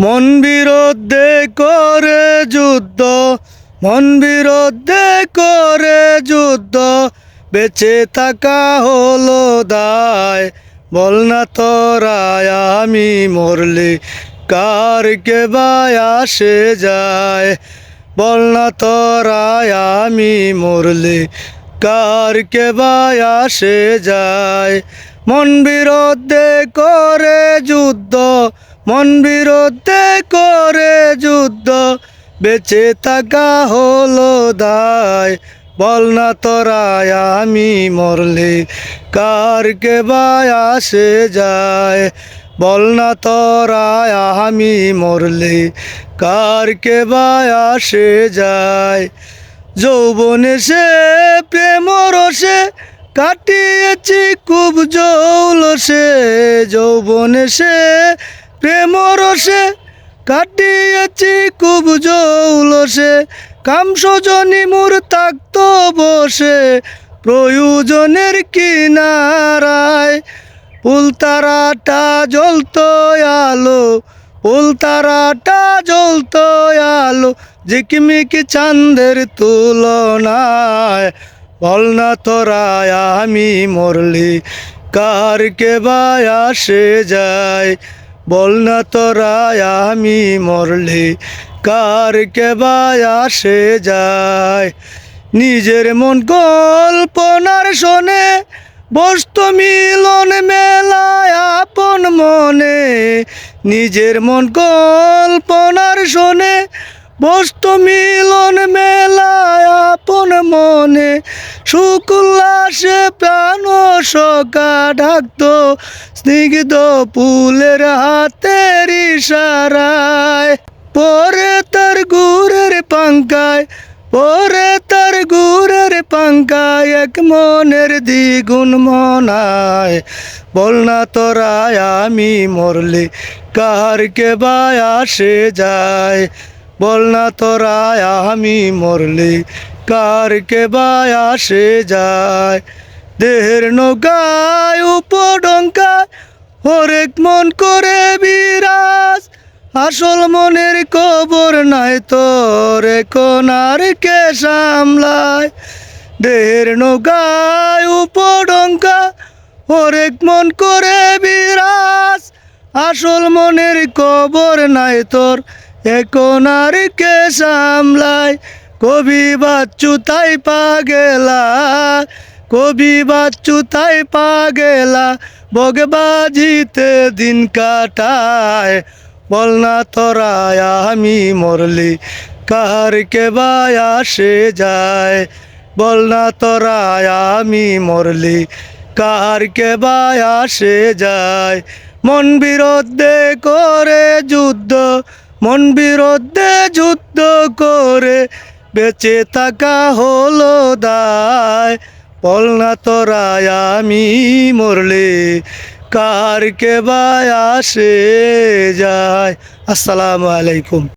মন বিরুদ্ধে করে যুদ্ধ, মন বিরুদ্ধে করে যুদ্ধ, বেঁচে থাকা হলো দায়। বল না তোরায় আমি মরলে কার কে আসে যায়? বল না তোরায় আমি মরলে কার কে আসে যায়? মন বিরুদ্ধে করে যুদ্ধ মন বিরুদ্ধে করে যুদ্ধ, বেঁচে থাকা হলো দায়। বল না তোরায় আমি মরলে কার কে আসে যায়? বল না তোরায় আমি মরলে কার কে আসে যায়? যৌবনে সে, প্রেম রসে কাটিয়েছি খুব জৌলসে। যৌবনে সে প্রেম রসে কাটিয়েছি খুব জৌলসে কাম সজনী মোর তাক্ত বসে, প্রয়োজনের কিনারায়। পুলতারাটা জ্বলতো আলো পুলতারাটা জ্বলত আলো, ঝিকমিকি চাঁদের তুলনায়। বল না তোরায় আমি মরলি, কার কে বায় আসে যায়? বল না তোরা, আমি মরলে কার কে আসে যায়? নিজের মন কল্পনার শোনে বস্ত মিলন মেলায় আপন মনে। নিজের মন কল্পনার শোনে বস্তু মিলন মেলায় আপন মনে শুকুল্লাসে প্রাণ সকা ডাকতো স্নিগ্ধ ফুলের হাতের ইশারায়। পরে তার গুরের পাঙ্কায় পরে তার গুরের পাঙ্কায় এক মনের দ্বিগুণ মনায়। বল না তোরায় আমি মরলে কার কে বায় আসে যায়। বল না তোরায় আমি মরলে কার কে বায় যায়? দেহের নৌকায় উপডঙ্কায় হরেক মন করে বিরাজ। আসল মনের কবর নাই তোর, এখন আর কে সামলায়? দেহের নৌকায় উপডঙ্কা, হরেক মন করে বিরাজ। আসল মনের কবর নাই তোর এখন আর কে সামলায়? কবি বাচ্চু তাই পা গেলা। কবি বাচ্চু তাই পা গেলা। বগবাজিতে দিন কাটায়। বল না তোরায় আমি মরলি। কাহার কে বায় সে যায়? বল না তোরায় আমি মরলি। কাহার কে বায় সে যায়? মন বিরোধে করে যুদ্ধ। মন বিরুদ্ধে যুদ্ধ করে বেঁচে থাকা হলো দায়। বল না তোরায় আমি মরলে কার কে আসে যায়। আসসালামু আলাইকুম।